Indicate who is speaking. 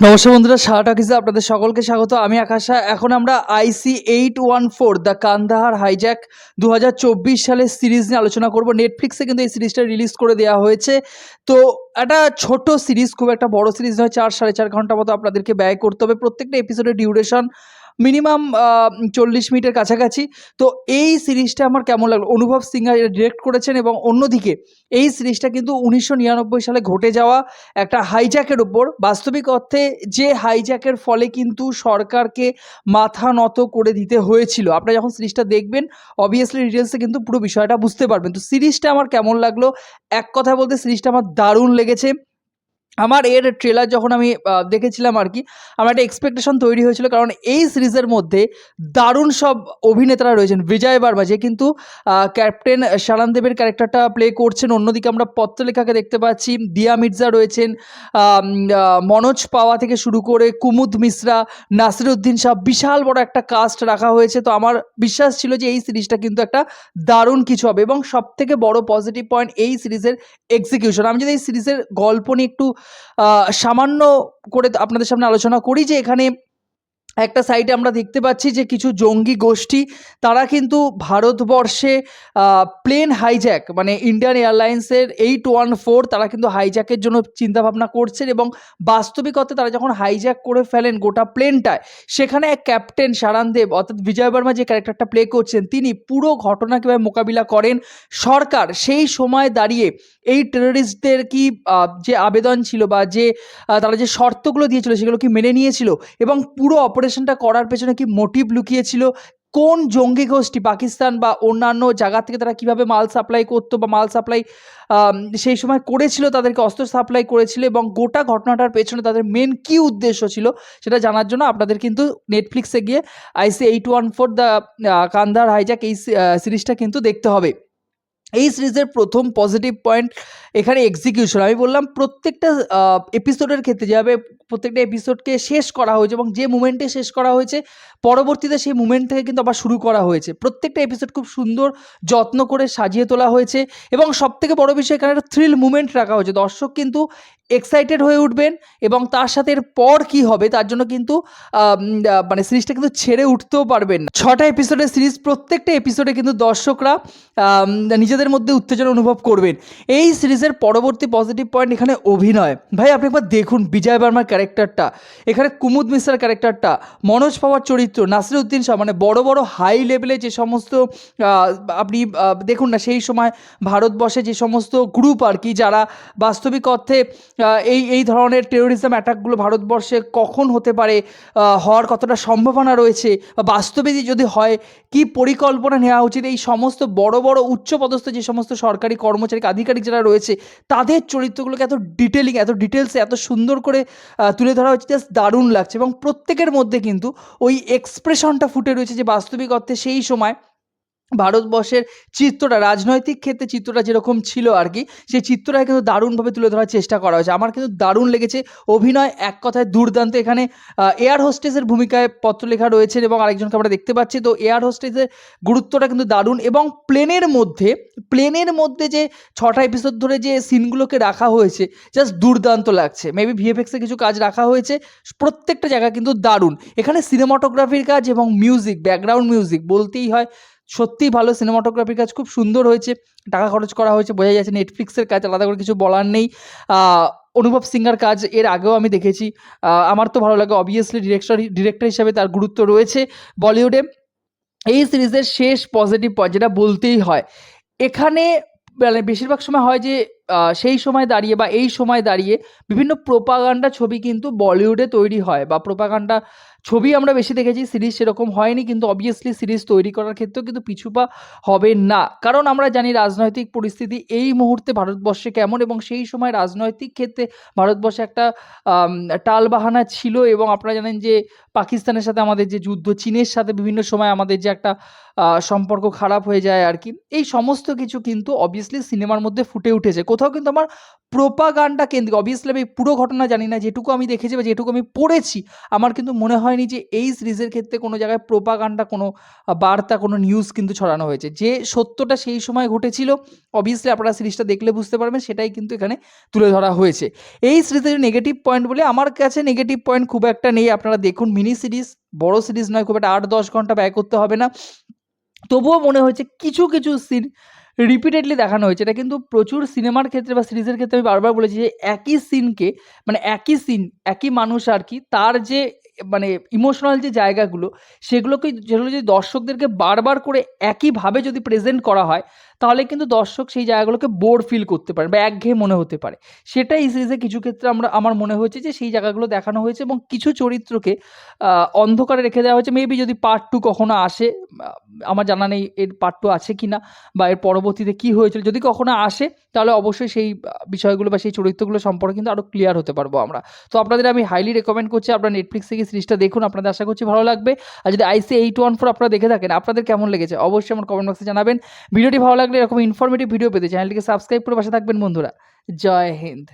Speaker 1: নমস্কার বন্ধুরা, সারা কিসে আপনাদের সকলকে স্বাগত। আমি আকাশা। এখন আমরা IC eight one four the Kandahar hijack দু হাজার চব্বিশ সালের সিরিজ নিয়ে আলোচনা করব। নেটফ্লিক্সে কিন্তু এই সিরিজটা রিলিজ করে দেওয়া হয়েছে। তো একটা ছোট সিরিজ, খুব একটা বড় সিরিজ নয়, চার সাড়ে চার ঘণ্টা মতো আপনাদেরকে ব্যয় করতে হবে। প্রত্যেকটা এপিসোডের ডিউরেশন মিনিমাম চল্লিশ মিনিটের কাছাকাছি। তো এই সিরিজটা আমার কেমন লাগল? অনুভব সিংহা ডিরেক্ট করেছেন এবং অন্যদিকে এই সিরিজটা কিন্তু উনিশশো নিরানব্বই সালে ঘটে যাওয়া একটা হাইজ্যাকের উপর। বাস্তবিক অর্থে যে হাইজ্যাকের ফলে কিন্তু সরকারকে মাথা নত করে দিতে হয়েছিল। আপনারা যখন সিরিজটা দেখবেন অবভিয়াসলি ডিটেলসে কিন্তু পুরো বিষয়টা বুঝতে পারবেন। তো সিরিজটা আমার কেমন লাগল? এক কথা বলতে সিরিজটা আমার দারুণ লেগেছে। আমার এর ট্রেলার যখন আমি দেখেছিলাম আর কি, আমার একটা এক্সপেকটেশন তৈরি হয়েছিল কারণ এই সিরিজের মধ্যে দারুণ সব অভিনেতারা রয়েছেন। বিজয় বার্মা, যে কিন্তু ক্যাপ্টেন শারান দেবের ক্যারেক্টারটা প্লে করছেন। অন্যদিকে আমরা পত্রলেখাকে দেখতে পাচ্ছি। দিয়া মির্জা রয়েছেন মনোজ পাওয়া থেকে শুরু করে কুমুদ মিশ্রা, নাসিরুদ্দিন শাহ, বিশাল বড় একটা কাস্ট রাখা হয়েছে। তো আমার বিশ্বাস ছিল যে এই সিরিজটা কিন্তু একটা দারুণ কিছু হবে এবং সব থেকে বড় পজিটিভ পয়েন্ট এই সিরিজের এক্সিকিউশন আমি যদি এই সিরিজের গল্প নিয়ে একটু সামান্য করে আপনাদের সামনে আলোচনা করি যে এখানে একটা সাইডে আমরা দেখতে পাচ্ছি যে কিছু জঙ্গি গোষ্ঠী, তারা কিন্তু ভারতবর্ষে প্লেন হাইজ্যাক মানে ইন্ডিয়ান এয়ারলাইন্সের এইট ওয়ান ফোর তারা কিন্তু হাইজ্যাকের জন্য চিন্তাভাবনা করছেন এবং বাস্তবিকতে তারা যখন হাইজ্যাক করে ফেলেন গোটা প্লেনটায় সেখানে এক ক্যাপ্টেন সারানদেব অর্থাৎ বিজয় বর্মা যে ক্যারেক্টারটা প্লে করছেন, তিনি পুরো ঘটনা কীভাবে মোকাবিলা করেন। সরকার সেই সময় দাঁড়িয়ে এই টেররিস্টদের কি যে আবেদন ছিল বা যে তারা যে শর্তগুলো দিয়েছিল সেগুলো কি মেনে নিয়েছিল এবং পুরো অপারেশনটা করার পেছনে কি মোটিভ লুকিয়েছিল? কোন জঙ্গি গোষ্ঠী, পাকিস্তান বা অন্যান্য জায়গা থেকে তারা কীভাবে মাল সাপ্লাই করতো বা মাল সাপ্লাই সেই সময় করেছিল, তাদেরকে অস্ত্র সাপ্লাই করেছিল এবং গোটা ঘটনাটার পেছনে তাদের মেন কি উদ্দেশ্য ছিল সেটা জানার জন্য আপনাদের কিন্তু নেটফ্লিক্সে গিয়ে IC eight one four the Kandahar hijack এই সিরিজটা কিন্তু দেখতে হবে। এই সিরিজের প্রথম পজিটিভ পয়েন্ট এখানে এক্সিকিউশন আমি বললাম, প্রত্যেকটা এপিসোডের ক্ষেত্রে যেভাবে প্রত্যেকটা এপিসোডকে শেষ করা হয়েছে এবং যে মুমেন্টে শেষ করা হয়েছে, পরবর্তীতে সেই মুমেন্ট থেকে কিন্তু আবার শুরু করা হয়েছে। প্রত্যেকটা এপিসোড খুব সুন্দর, যত্ন করে সাজিয়ে তোলা হয়েছে এবং সবথেকে বড় বিষয় এখানে একটা থ্রিল মুমেন্ট রাখা হয়েছে। দর্শক কিন্তু এক্সাইটেড হয়ে উঠবেন এবং তার সাথে এর পর কি হবে তার জন্য কিন্তু মানে সিরিজটা কিন্তু ছেড়ে উঠতেও পারবেন না। ছটা এপিসোডের সিরিজ প্রত্যেকটা এপিসোডে কিন্তু দর্শকরা নিজেদের মধ্যে উত্তেজনা অনুভব করবেন। এই সিরিজের পরবর্তী পজিটিভ পয়েন্ট এখানে অভিনয়। ভাই, আপনি একবার দেখুন বিজয় বার্মার ক্যারেক্টারটা। এখানে কুমুদ মিশ্রার ক্যারেক্টারটা, মনোজ পাওয়ার চরিত্র, নাসিরুদ্দিন শাহ মানে বড় বড় হাই লেভেলে যে সমস্ত আপনি দেখুন না, সেই সময় ভারতবর্ষে যে সমস্ত গ্রুপ আর কি, যারা বাস্তবিক অর্থে এই এই ধরনের টেরোরিজম অ্যাটাকগুলো ভারতবর্ষে কখন হতে পারে হওয়ার কতটা সম্ভাবনা রয়েছে বাস্তবে যদি হয়, কি পরিকল্পনা নেওয়া উচিত? এই সমস্ত বড় বড় উচ্চপদস্থ যে সমস্ত সরকারি কর্মচারী, আধিকারিক যারা রয়েছে, তাদের চরিত্রগুলোকে এত ডিটেলিং এত ডিটেলসে এত সুন্দর করে তুলে ধরা হচ্ছে জাস্ট দারুণ লাগছে। এবং প্রত্যেকের মধ্যে কিন্তু ওই এক্সপ্রেশনটা ফুটে রয়েছে যে বাস্তবিক অর্থে সেই সময় ভারতবর্ষের চিত্রটা, রাজনৈতিক ক্ষেত্রে চিত্রটা যেরকম ছিল আর কি, সেই চিত্রটা কিন্তু দারুণভাবে তুলে ধরার চেষ্টা করা হয়েছে। আমার কিন্তু দারুণ লেগেছে অভিনয়, এক কথায় দুর্দান্ত। এখানে এয়ার হোস্টেসের ভূমিকায় পত্রলেখা রয়েছেন এবং আরেকজনকে আমরা দেখতে পাচ্ছি। তো এয়ার হোস্টেসের গুরুত্বটা কিন্তু দারুণ এবং প্লেনের মধ্যে প্লেনের মধ্যে যে ছটা এপিসোড ধরে যে সিনগুলোকে রাখা হয়েছে জাস্ট দুর্দান্ত লাগছে। মেবি ভিএফএক্সে কিছু কাজ রাখা হয়েছে, প্রত্যেকটা জায়গা কিন্তু দারুণ। এখানে সিনেমাটোগ্রাফির কাজ এবং মিউজিক ব্যাকগ্রাউন্ড মিউজিক বলতেই হয় সত্যিই ভালো সিনেমাটোগ্রাফির কাজ খুব সুন্দর হয়েছে, টাকা খরচ করা হয়েছে বোঝা যাচ্ছে নেটফ্লিক্সের কাজ, আলাদা করে কিছু বলার নেই। অনুভব সিংহার কাজ এর আগেও আমি দেখেছি। আমার তো ভালো লাগে অবভিয়াসলি ডিরেক্টর ডিরেক্টর হিসাবে তার গুরুত্ব রয়েছে বলিউডে। এই সিরিজের শেষ পজিটিভ পয়েন্ট যেটা বলতেই হয়, এখানে মানে বেশিরভাগ সময় হয় যে সেই সময় দাঁড়িয়ে বা এই সময় দাঁড়িয়ে বিভিন্ন প্রোপাগান্ডা ছবি কিন্তু বলিউডে তৈরি হয় বা প্রোপাগান্ডা ছবি আমরা বেশি দেখেছি, সিরিজ সেরকম হয়নি, কিন্তু অবভিয়াসলি সিরিজ তৈরি করার ক্ষেত্রেও কিন্তু পিছুপা হবে না। কারণ আমরা জানি রাজনৈতিক পরিস্থিতি এই মুহূর্তে ভারতবর্ষে কেমন এবং সেই সময় রাজনৈতিক ক্ষেত্রে ভারতবর্ষে একটা টাল টালবাহানা ছিল এবং আপনারা জানেন যে পাকিস্তানের সাথে আমাদের যে যুদ্ধ, চীনের সাথে বিভিন্ন সময় আমাদের যে একটা সম্পর্ক খারাপ হয়ে যায় আর কি। এই সমস্ত কিছু কিন্তু অবভিয়াসলি সিনেমার মধ্যে ফুটে উঠেছে। কোথাও কিন্তু আমার প্রোপাগান্ডা কেন্দ্রিক অবভিয়াসলি আমি পুরো ঘটনা জানি না, যেটুকু আমি দেখেছি বা যেটুকু আমি পড়েছি, আমার কিন্তু মনে হয়নি যে এই সিরিজের ক্ষেত্রে কোনো জায়গায় প্রোপাগান্ডা কোনো বার্তা, কোনো নিউজ কিন্তু ছড়ানো হয়েছে। যে সত্যটা সেই সময় ঘটেছিল অবভিয়াসলি আপনারা সিরিজটা দেখলে বুঝতে পারবেন, সেটাই কিন্তু এখানে তুলে ধরা হয়েছে। এই সিরিজের নেগেটিভ পয়েন্ট বলে আমার কাছে নেগেটিভ পয়েন্ট খুব একটা নেই। আপনারা দেখুন মিনি সিরিজ বড় সিরিজ নয়, খুব একটা আট দশ ঘণ্টা ব্যয় করতে হবে না। তবুও মনে হয়েছে কিছু কিছু সিন রিপিটেডলি দেখানো হয়েছে। এটা কিন্তু প্রচুর সিনেমার ক্ষেত্রে বা সিরিজের ক্ষেত্রে আমি বারবার বলেছি যে একই সিনকে মানে একই সিন একই মানুষ আর কি, তার যে মানে ইমোশনাল যে জায়গাগুলো, সেগুলোকে যেগুলো যদি দর্শকদেরকে বারবার করে একইভাবে যদি প্রেজেন্ট করা হয়, তাহলে কিন্তু দর্শক সেই জায়গাগুলোকে বোর ফিল করতে পারে বা একঘেয়ে মনে হতে পারে। সেটা এই সিরিজে কিছু ক্ষেত্রে আমরা, আমার মনে হয়েছে যে সেই জায়গাগুলো দেখানো হয়েছে এবং কিছু চরিত্রকে অন্ধকারে রেখে দেওয়া হয়েছে। মেবি যদি পার্ট টু কখনো আসে আমার জানা নেই এর টু আছে কি না বা এর পরবর্তীতে কি হয়েছিল। যদি কখনো আসে, তাহলে অবশ্যই সেই বিষয়গুলো বা সেই চরিত্রগুলো সম্পর্কে কিন্তু আরও ক্লিয়ার হতে পারব আমরা। তো আপনাদের আমি হাইলি রেকমেন্ড করছি আপনারা নেটফ্লিক্স থেকে সিরিজটা দেখুন, আপনাদের আশা করছি ভালো লাগবে। আর যদি আইসি এইট ওয়ান ফোর আপনারা দেখে থাকেন, আপনাদের কেমন লেগেছে অবশ্যই আমার কমেন্ট বক্সে জানাবেন। ভিডিওটি ভালো লাগলে এরকম ইনফরমেটিভ ভিডিও পেতে চ্যানেলটিকে সাবস্ক্রাইব করে পাশে থাকবেন বন্ধুরা। জয় হিন্দ।